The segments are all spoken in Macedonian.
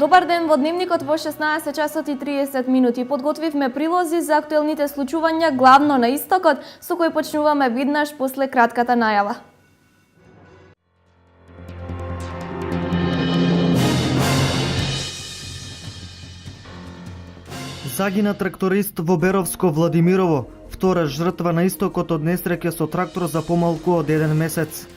Добар ден во дневникот во 16 часот и 30 минути. Подготвивме прилози за актуелните случувања главно на истокот, со кои почнуваме виднаш после кратката најава. Загина тракторист во Беровско Владимирово, втора жртва на истокот од несреќа со трактор за помалку од еден месец.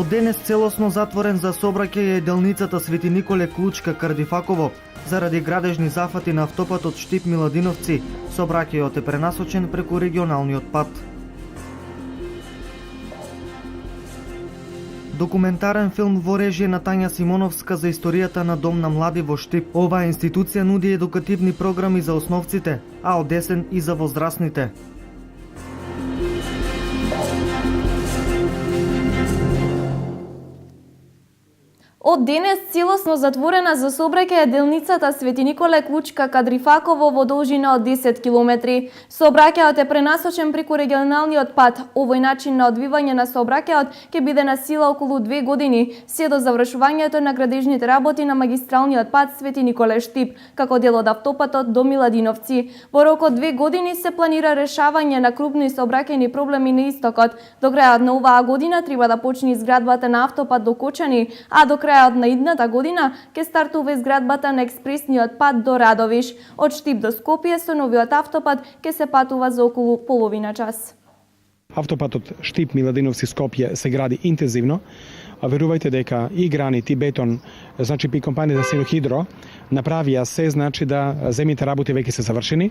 Од денес целосно затворен за сообраќај е делницата Свети Николе Клучка Кардифаково заради градежни зафати на автопатот Штип Миладиновци. Сообраќајот е пренасочен преку регионалниот пат. Документарен филм во режија на Тања Симоновска за историјата на Дом на млади во Штип. Оваа институција нуди едукативни програми за основците, а од десен и за возрастните. Од денес целосно затворена за сообраќај е делницата Свети Николе Клучка Кадрифаково во должина од 10 километри. Сообраќајот е пренасочен преку регионалниот пат. Овој начин на одвивање на сообраќајот ќе биде на сила околу две години, се до завршувањето на градежните работи на магистралниот пат Свети Николе Штип, како дел од автопатот до Миладиновци. Во рок од две години се планира решавање на крупни сообраќајни проблеми на истокот. До крајот на оваа година треба да почне изградбата на автопат до Кочани, а до крај крајот на идната година ќе стартува изградбата на експресниот пат до Радовиш. Од Штип до Скопје со новиот автопат ќе се патува за околу половина час. Автопатот Штип Миладиновци Скопје се гради интензивно, а верувајте дека и гранит и бетон, значи пи компанијата Синохидро направија се значи да земите работи веќе се завршени.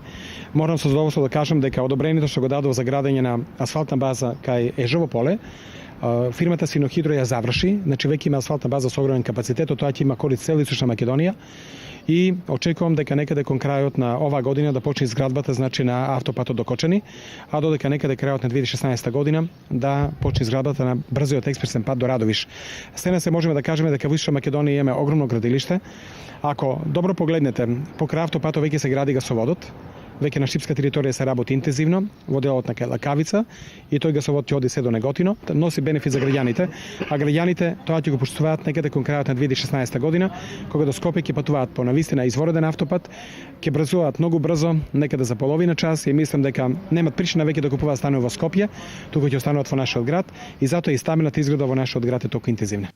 Морам со задоволство да кажам дека одобрението што го дадов за градење на асфалтна база кај Ежово поле фирмата Синохидро ја заврши, значи веќе има асфалтна база со огромен капацитет, тоа ќе има корит цела Сушна Македонија и очекувам дека некаде кон крајот на оваа година да почне изградбата значи на автопатот до Кочани, а додека некаде крајот на 2016 година да почне изградбата на брзиот експресен пат до Радовиш. Сена се можеме да кажеме дека во Исучна Македонија имаме огромно градилиште. Ако добро погледнете, покрај автопатот веќе се гради гасоводот, веќе на шипска територија се работи интензивно во делот на Лакавица и тој гасовод ќе оди се до Неготино, носи бенефит за граѓаните, а граѓаните тоа ќе го почувствуваат некаде кон крајот на 2016 година, кога до Скопје ќе патуваат по навистина извороден автопат, ќе брзуваат многу брзо, некаде за половина час и мислам дека немат причина веќе да купуваат станови во Скопје, туку ќе остануваат во нашиот град и затоа и стабилната изграда во нашиот град е толку интензивна.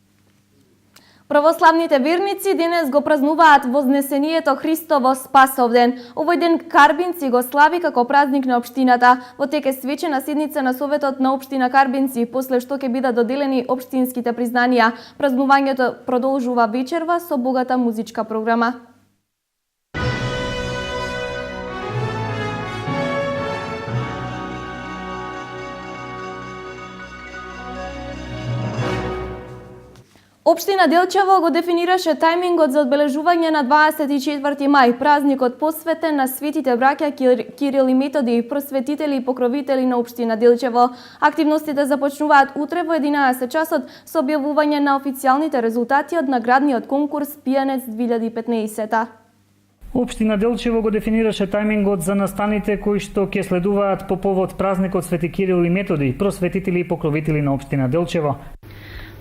Православните верници денес го празнуваат Вознесението Христово Спасовден. Овој ден Карбинци го слави како празник на општината. Во теке свечена седница на Советот на општина Карбинци, после што ќе бидат доделени општинските признанија. Празнувањето продолжува вечерва со богата музичка програма. Општина Делчево го дефинираше тајмингот за одбележување на 24 мај, празникот посветен на светите браќа Кирил и Методи, просветители и покровители на Општина Делчево. Активностите започнуваат утре во 11 часот со објавување на официјалните резултати од наградниот конкурс Пијанец 2015. Општина Делчево го дефинираше тајмингот за настаните кои што ќе следуваат по повод празникот Свети Кирил и Методи, просветители и покровители на Општина Делчево.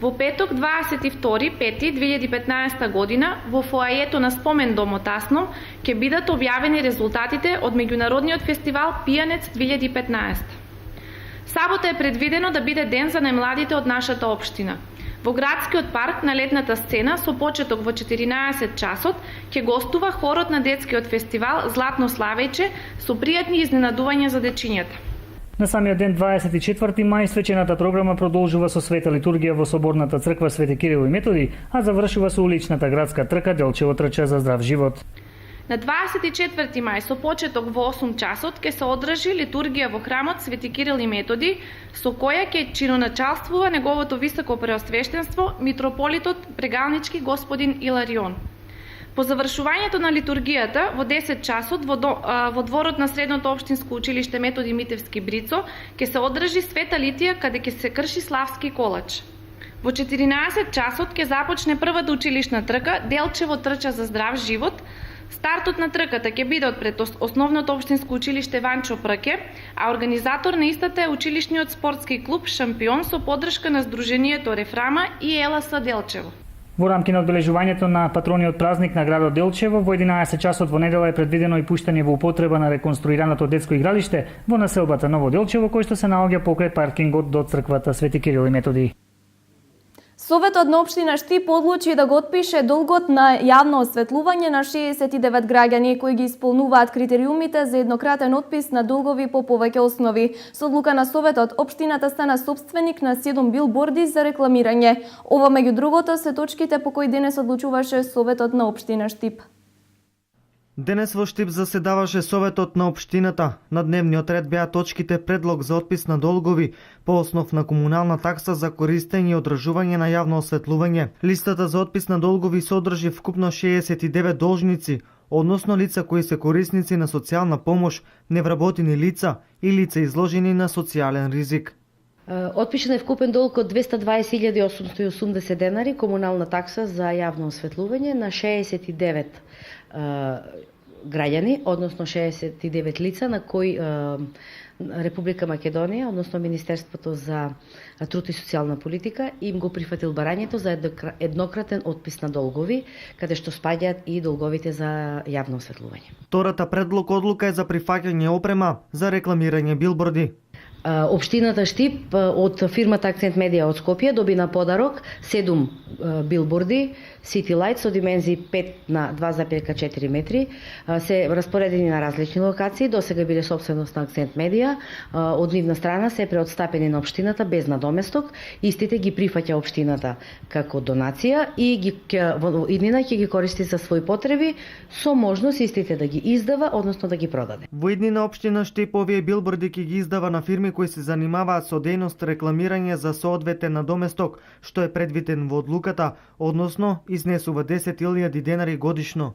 Во петок 22.5.2015 година во фоајето на Спомен домот Асно ќе бидат објавени резултатите од меѓународниот фестивал Пијанец 2015. Сабота е предвидено да биде ден за најмладите од нашата општина. Во градскиот парк на летната сцена со почеток во 14 часот ќе гостува хорот на детскиот фестивал Златно Славејче со пријатни изненадувања за дечињата. На самиот ден 24 мај свечената програма продолжува со света литургија во соборната црква Свети Кирил и Методи, а завршува со уличната градска трка Делчево трча за здрав живот. На 24 мај со почеток во 8 часот ќе се одржи литургија во храмот Свети Кирил и Методи, со која ќе чиноначалствува неговото високо преосвештенство митрополитот прегалнички господин Иларион. По завршувањето на литургијата во 10 часот во, до, а, во дворот на Средното општинско училиште Методи Митевски Брицо ќе се одржи света литија каде ќе се крши славски колач. Во 14 часот ќе започне првата училишна трка Делчево трча за здрав живот Стартот на трката ќе биде од пред основното општинско училиште Ванчо Прке, а организатор на истата е училишниот спортски клуб Шампион со поддршка на Сдруженијето Рефрама и ЕЛАСА Делчево. Во рамки на одбележувањето на патрониот празник на градот Делчево, во 11 часот во недела е предвидено и пуштање во употреба на реконструираното детско игралиште во населбата Ново Делчево, кој што се наоѓа покрај паркингот до црквата Свети Кирил и Методи. Советот на Обштина Штип одлучи да го отпише долгот на јавно осветлување на 69 граѓани кои ги исполнуваат критериумите за еднократен отпис на долгови по повеќе основи. Со одлука на Советот, Обштината стана собственик на 7 билборди за рекламирање. Ова меѓу другото се точките по кои денес одлучуваше Советот на Обштина Штип. Денес во Штип заседаваше Советот на Обштината. На дневниот ред беа точките предлог за отпис на долгови по основ на комунална такса за користење и одржување на јавно осветлување. Листата за отпис на долгови содржи вкупно 69 должници, односно лица кои се корисници на социјална помош, невработени лица и лица изложени на социјален ризик. Отпишен е вкупен долг од 220.880 денари комунална такса за јавно осветлување на 69 граѓани, односно 69 лица на кои Република Македонија, односно Министерството за труд и социјална политика, им го прифатил барањето за еднократен отпис на долгови, каде што спаѓаат и долговите за јавно осветлување. Втората предлог одлука е за прифаќање опрема за рекламирање билборди. Обштината Штип од фирмата Акцент Медија од Скопје доби на подарок 7 билборди City Light со димензии 5 на 2,4 метри се распоредени на различни локации, до сега биле собственост на Акцент Медија, од нивна страна се преотстапени на обштината без надоместок, истите ги прифаќа обштината како донација и ги во иднина ќе ги користи за своји потреби со можност истите да ги издава, односно да ги продаде. Во иднина Обштина Штип овие билборди ќе ги издава на фирми кои се занимаваат со дејност рекламирање за соодветен надоместок, што е предвиден во одлуката, односно изнесува 10.000 денари годишно.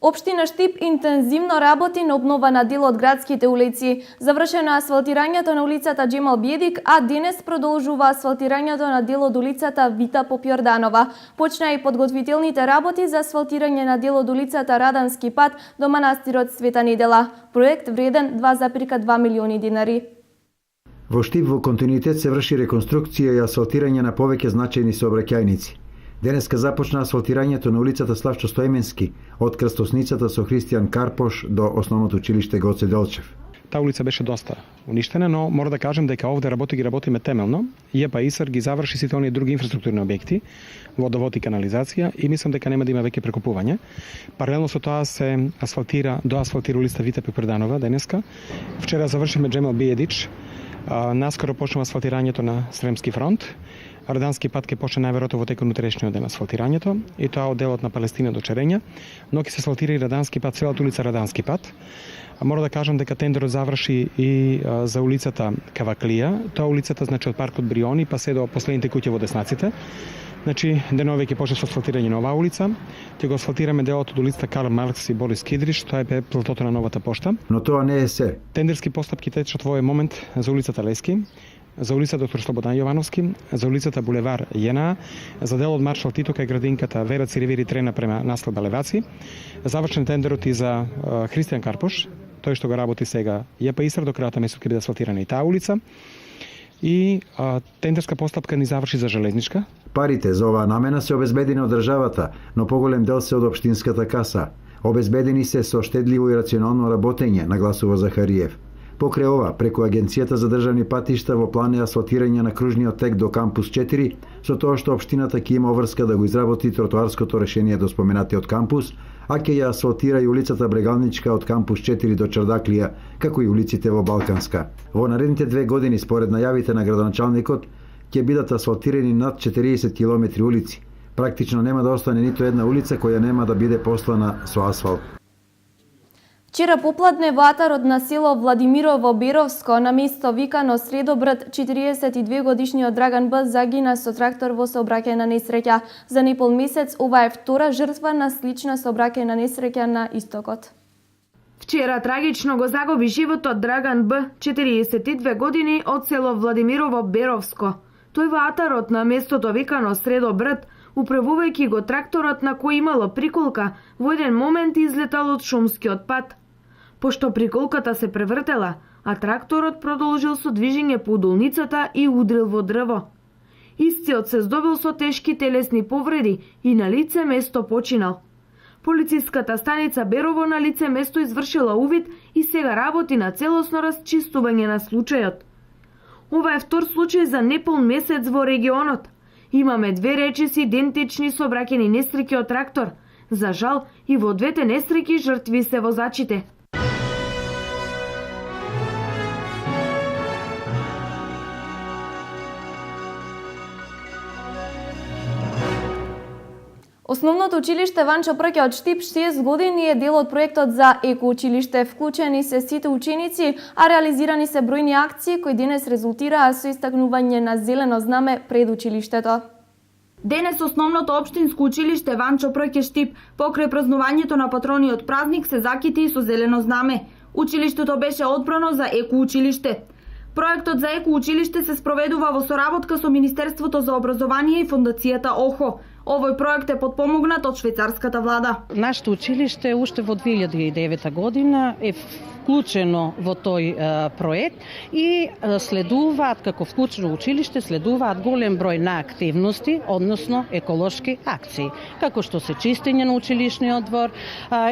Општина Штип интензивно работи на обнова на дел од градските улици. Завршено асфалтирањето на улицата Джемал Бедик, а денес продолжува асфалтирањето на дел од улицата Вита Попјорданова. Почна и подготвителните работи за асфалтирање на дел од улицата Радански пат до манастирот Света Недела. Проект вреден 2,2 милиони динари. Во Штип во континуитет се врши реконструкција и асфалтирање на повеќе значајни сообраќајници. Денеска започна асфалтирањето на улицата Славчо Стоеменски, од крстосницата со Христијан Карпош до основното училиште Гоце Делчев. Таа улица беше доста уништена, но мора да кажам дека овде работи ги работиме темелно. ИЕПА ИСР ги заврши сите оние други инфраструктурни објекти, водовод и канализација и мислам дека нема да има веќе прекупување. Паралелно со тоа се асфалтира, доасфалтира улица Вита Пепрданова денеска. Вчера завршиме Джемел Биедич, наскоро почнува асфалтирањето на Сремски фронт. Радански пат ќе почне најверојатно во текот на утрешниот ден асфалтирањето и тоа од делот на Палестина до Черења, но ќе се асфалтира и Радански пат, целата улица Радански пат. А мора да кажам дека тендерот заврши и а, за улицата Каваклија. Тоа улицата значи од паркот Бриони па се до последните куќи во деснаците. Значи, денове ќе почне со асфалтирање на оваа улица. Ќе го асфалтираме делот од улицата Карл Маркс и Борис Кидриш, тоа е платото на новата пошта. Но тоа не е се. Тендерски постапки течат во овој момент за улицата Лески, за улица доктор Слободан Јовановски, за улицата Булевар Јена, за дел од маршал Тито кај градинката Вера Циривири Трена према наслед Леваци. Завршен тендерот и за Христијан Карпош, тој што го работи сега ЈП Исар до крајот на месецот ќе биде асфалтирана и таа улица. И а, тендерска постапка ни заврши за железничка, Парите за оваа намена се обезбедени од државата, но поголем дел се од општинската каса. Обезбедени се со штедливо и рационално работење, нагласува Захариев. Покрај ова, преку Агенцијата за државни патишта во план е асфалтирање на кружниот тек до кампус 4, со тоа што општината ќе има врска да го изработи тротоарското решение да до споменатиот кампус, а ќе ја асфалтира и улицата Брегалничка од кампус 4 до Чардаклија, како и улиците во Балканска. Во наредните две години, според најавите на градоначалникот, ќе бидат асфалтирани над 40 км улици. Практично нема да остане ниту една улица која нема да биде послана со асфалт. Вчера попладне во атарот на село Владимирово Беровско на место викано средобрат 42 годишниот Драган Б загина со трактор во сообраќајна несреќа. За непол месец ова е втора жртва на слична сообраќајна несреќа на истокот. Вчера трагично го загуби животот Драган Б, 42 години, од село Владимирово Беровско. Тој во атарот на местото викано средобрат Управувајќи го тракторот на кој имало приколка, во еден момент излетал од шумскиот пат. Пошто приколката се превртела, а тракторот продолжил со движење по удолницата и удрил во дрво. Истиот се здобил со тешки телесни повреди и на лице место починал. Полициската станица Берово на лице место извршила увид и сега работи на целосно расчистување на случајот. Ова е втор случај за неполн месец во регионот. Имаме две речиси идентични со бракени несреќи од трактор. За жал, и во двете несреќи жртви се возачите. Основното училиште Ванчо Прке од Штип 6 години е дел од проектот за екоучилиште. Вклучени се сите ученици, а реализирани се бројни акции кои денес резултираа со истакнување на зелено знаме пред училиштето. Денес основното општинско училиште Ванчо Прке Штип покрај празнувањето на патрониот празник се закити и со зелено знаме. Училиштето беше одбрано за екоучилиште. Проектот за екоучилиште се спроведува во соработка со Министерството за образование и Фондацијата ОХО. Овој проект е подпомогнат од швајцарската влада. Нашето училиште уште во 2009 година е вклучено во тој проект и следуваат како вклучено училиште следуваат голем број на активности, односно еколошки акции, како што се чистење на училишниот двор,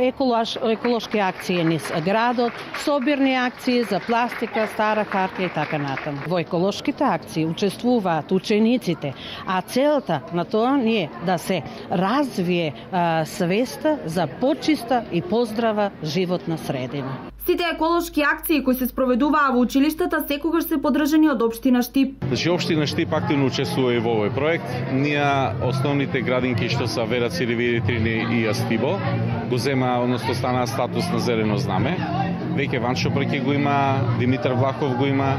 еколош, еколошки акции низ градот, собирни акции за пластика, стара хартија и така натаму. Во еколошките акции учествуваат учениците, а целта на тоа не е да се развие а, свеста за почиста и поздрава животна средина. Сите еколошки акции кои се спроведуваа во училиштата секогаш се подржани од општина Штип. Значи општина Штип активно учествува и во овој проект. Ние основните градинки што се Вера Циревири, Трини и Астибо го зема, односно стана статус на зелено знаме. Веќе Ванчо Прке го има, Димитар Влахов го има,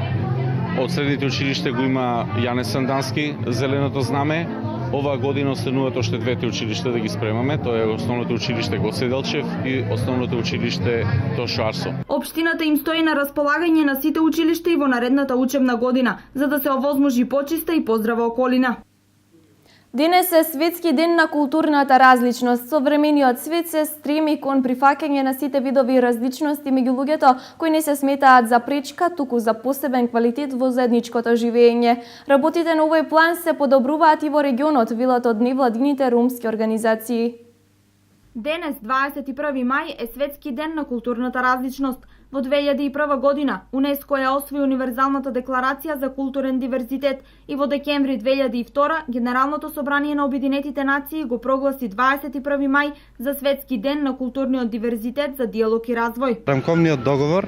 од средните училиште го има Јане Сандански, зеленото знаме, Оваа година остануваат уште двете училишта да ги спремаме, тоа е основното училиште Гоцеделчев и основното училиште Тошо Арсо. Општината им стои на располагање на сите училишта и во наредната учебна година, за да се овозможи почиста и поздрава околина. Денес е Светски ден на културната различност. Современиот свет се стреми кон прифаќање на сите видови различности меѓу луѓето кои не се сметаат за пречка, туку за посебен квалитет во заедничкото живење. Работите на овој план се подобруваат и во регионот, вилат од невладините румски организации. Денес, 21 мај, е Светски ден на културната различност – Во 2001 година УНЕСКО ја освои Универзалната декларација за културен диверзитет и во декември 2002 Генералното собрание на Обединетите нации го прогласи 21 мај за Светски ден на културниот диверзитет за диалог и развој. Рамковниот договор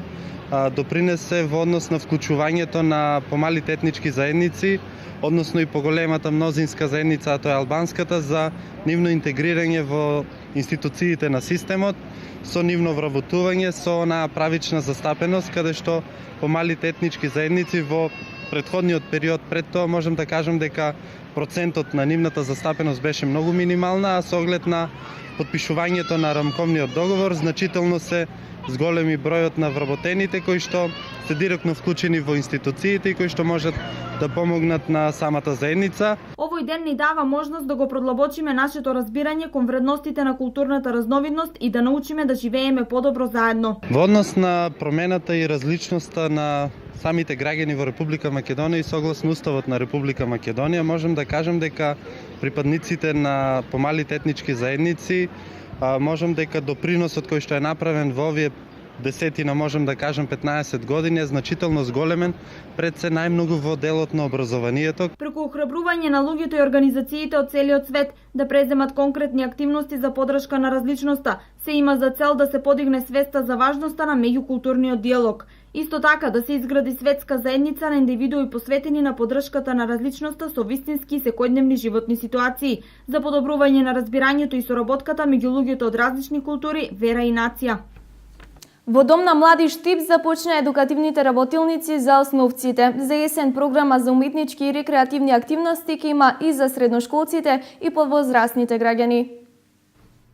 допринесе во однос на вклучувањето на помалите етнички заедници, односно и поголемата мнозинска заедница, а тоа е албанската, за нивно интегрирање во институциите на системот, со нивно вработување со онаа правична застапеност каде што помалите етнички заедници во предходниот период пред тоа можем да кажем дека процентот на нивната застапеност беше многу минимална, а со оглед на подпишувањето на рамковниот договор значително се зголеми бројот на вработените кои што се директно вклучени во институциите и кои што можат да помогнат на самата заедница. Овој ден ни дава можност да го продлабочиме нашето разбирање кон вредностите на културната разновидност и да научиме да живееме подобро заедно. Во однос на промената и различноста на самите граѓани во Република Македонија и согласно Уставот на Република Македонија можем да кажем дека припадниците на помалите етнички заедници можем дека доприносот кој што е направен во овие десетина, можем да кажам 15 години, е значително зголемен пред се најмногу во делот на образованието. Преку охрабрување на луѓето и организациите од целиот свет да преземат конкретни активности за подршка на различноста, се има за цел да се подигне свеста за важноста на меѓукултурниот диалог. Исто така да се изгради светска заедница на индивидуи посветени на поддршката на различноста со вистински и секојдневни животни ситуации, за подобрување на разбирањето и соработката меѓу луѓето од различни култури, вера и нација. Во Дом на млади Штип започна едукативните работилници за основците. За есен програма за уметнички и рекреативни активности ќе има и за средношколците и подвозрастните граѓани.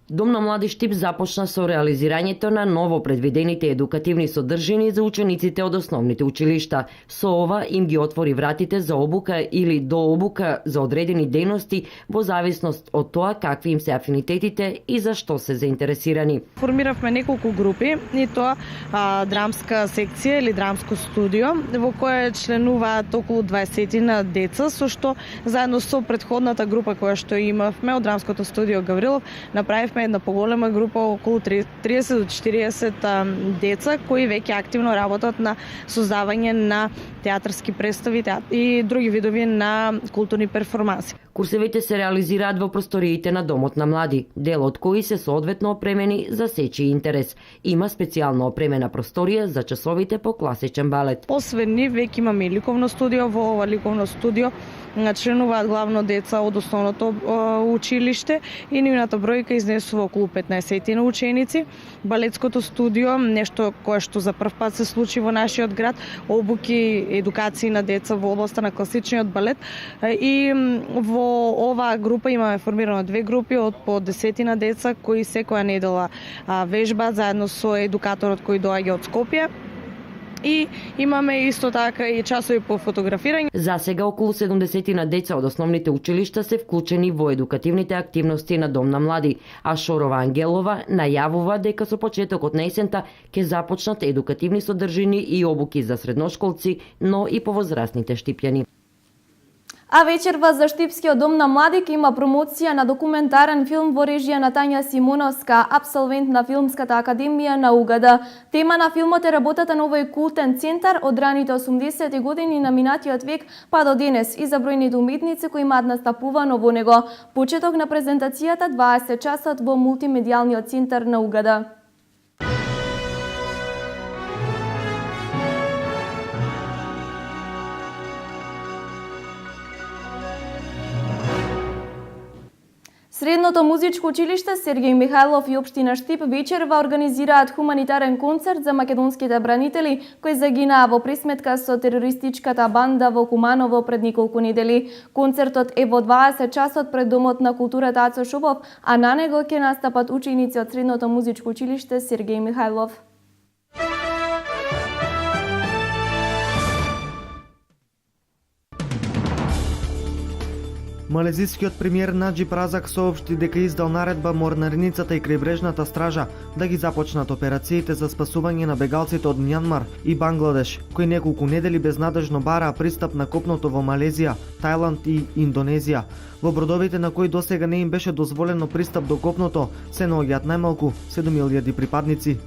Дом на младиш тип започна со реализирањето на ново предвидените едукативни содржини за учениците од основните училишта. Со ова им ги отвори вратите за обука или до обука за одредени дејности во зависност од тоа какви им се афинитетите и за што се заинтересирани. Формиравме неколку групи и тоа а, драмска секција или драмско студио во кое членуваат околу 20 на деца со што заедно со предходната група која што имавме од драмското студио Гаврилов направив имавме една поголема група околу 30 до 40 деца кои веќе активно работат на создавање на театарски представи и други видови на културни перформанси. Курсевите се реализираат во просториите на Домот на млади, дел од кои се соодветно опремени за сечи интерес. Има специјално опремена просторија за часовите по класичен балет. Освен нив, веќе имаме и ликовно студио, во ова ликовно студио членуваат главно деца од основното училиште и нивната бројка изнесува околу 15 на ученици. Балетското студио, нешто кое што за прв пат се случи во нашиот град, обуки, едукации на деца во областа на класичниот балет и во оваа група имаме формирано две групи од по десетина деца кои секоја недела вежбаат заедно со едукаторот кој доаѓа од Скопје и имаме исто така и часови по фотографирање. За сега околу 70 на деца од основните училишта се вклучени во едукативните активности на Дом на млади, а Шорова Ангелова најавува дека со почетокот на есента ќе започнат едукативни содржини и обуки за средношколци, но и повозрастните штипјани. А вечерва за Штипскиот дом на млади има промоција на документарен филм во режија на Тања Симоновска, абсолвент на Филмската академија на Угада. Тема на филмот е работата на овој култен центар од раните 80 години на минатиот век па до денес и за бројните уметници кои имаат настапувано во него. Почеток на презентацијата 20 часот во мултимедијалниот центар на Угада. Средното музичко училиште Сергеј Михајлов и општина Штип вечерва организираат хуманитарен концерт за македонските бранители кои загинаа во присметка со терористичката банда во Куманово пред неколку недели. Концертот е во 20 часот пред Домот на културата Ацо Шубов, а на него ќе настапат ученици од Средното музичко училиште Сергеј Михајлов. Малезискиот премиер Наджи Празак соопшти дека издал наредба морнариницата и крајбрежната стража да ги започнат операциите за спасување на бегалците од Мјанмар и Бангладеш, кои неколку недели безнадежно бараа пристап на копното во Малезија, Тајланд и Индонезија. Во бродовите на кои досега не им беше дозволено пристап до копното, се наоѓаат најмалку 7000 припадници.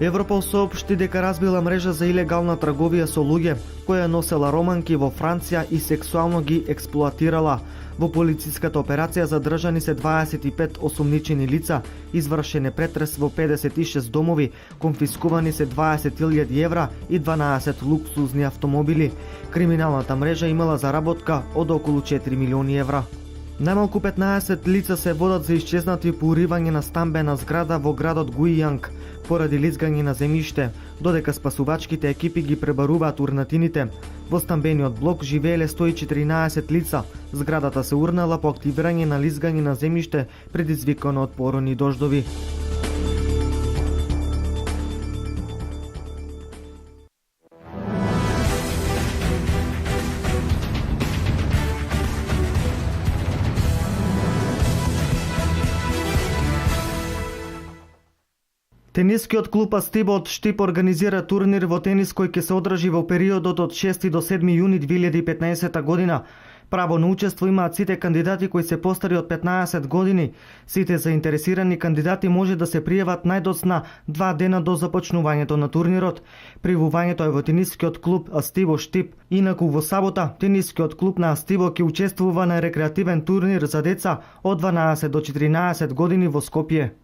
Европол соопшти дека разбила мрежа за илегална трговија со луѓе, која носела романки во Франција и сексуално ги експлоатирала. Во полициската операција задржани се 25 осумничени лица, извршен е претрес во 56 домови, конфискувани се 20.000 евра и 12 луксузни автомобили. Криминалната мрежа имала заработка од околу 4 милиони евра. Најмалку 15 лица се водат за исчезнати по уривање на стамбена зграда во градот Гуијанг поради лизгање на земјиште, додека спасувачките екипи ги пребаруваат урнатините. Во стамбениот блок живееле 114 лица. Зградата се урнала по активирање на лизгање на земјиште предизвикано од порони дождови. Тенискиот клуб Астиба од Штип организира турнир во тенис кој ќе се одржи во периодот од 6 до 7 јуни 2015 година. Право на учество имаат сите кандидати кои се постари од 15 години. Сите заинтересирани кандидати може да се пријават најдоцна два дена до започнувањето на турнирот. Привувањето е во тенискиот клуб Астиво Штип. Инаку во сабота, тенискиот клуб на Астиво ќе учествува на рекреативен турнир за деца од 12 до 14 години во Скопје.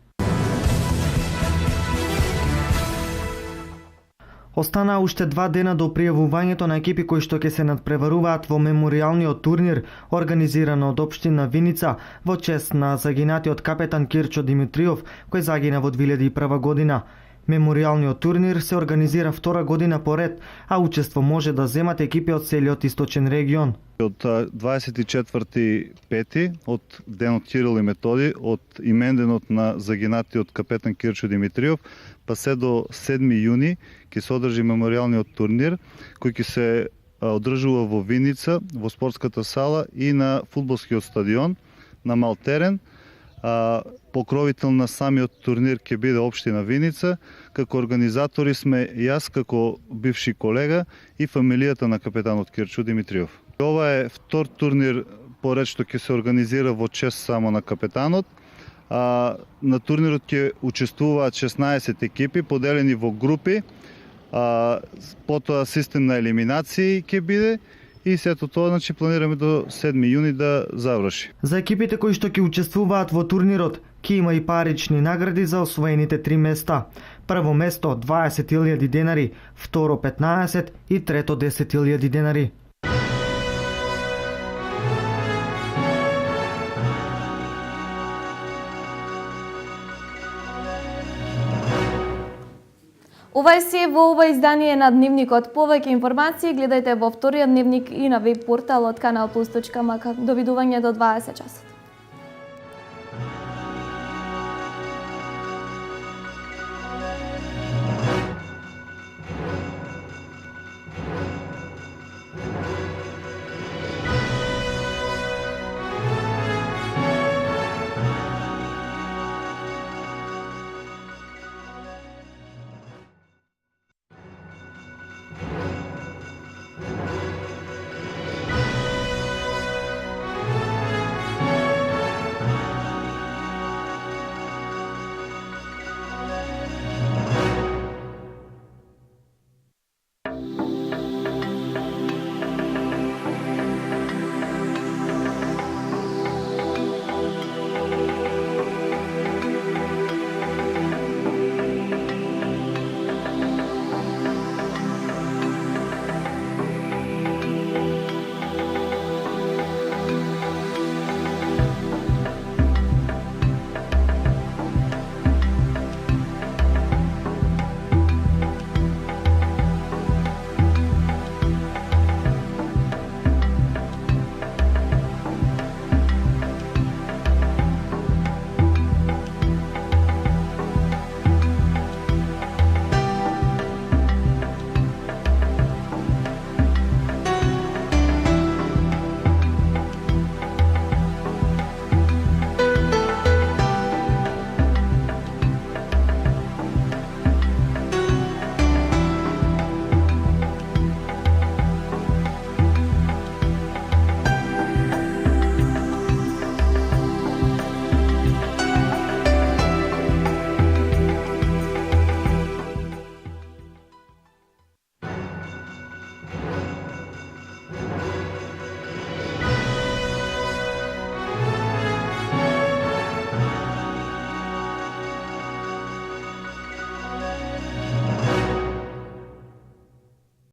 Останаа уште два дена до пријавувањето на екипи кои што ќе се надпреваруваат во меморијалниот турнир организиран од општина Виница во чест на загинатиот капетан Кирчо Димитриов кој загина во 2001 година. Мемориалниот турнир се организира втора година поред, а учество може да земат екипи од целиот источен регион. Од 24.5. од денот Кирил и Методи, од именденот на загинатиот капетан Кирчо Димитриов, па се до 7 јуни ќе се одржи мемориалниот турнир кој ќе се одржува во Виница, во спортската сала и на фудбалскиот стадион на мал терен. Покровител на самиот турнир ќе биде општина Виница. Како организатори сме јас како бивши колега и фамилијата на капетанот Кирчо Димитриов. Ова е втор турнир поред што ќе се организира во чест само на капетанот. А, на турнирот ќе учествуваат 16 екипи поделени во групи. А, потоа систем на елиминации ќе биде и сето тоа значи планираме до 7 јуни да заврши. За екипите кои што ќе учествуваат во турнирот, Ки има и парични награди за освоените три места. Прво место 20.000 денари, второ 15 и трето 10.000 денари. Ова е се во ова издание на Дневникот. Повеќе информации гледајте во вториот дневник и на веб порталот kanalplus.mk. Довидување до 20 часот.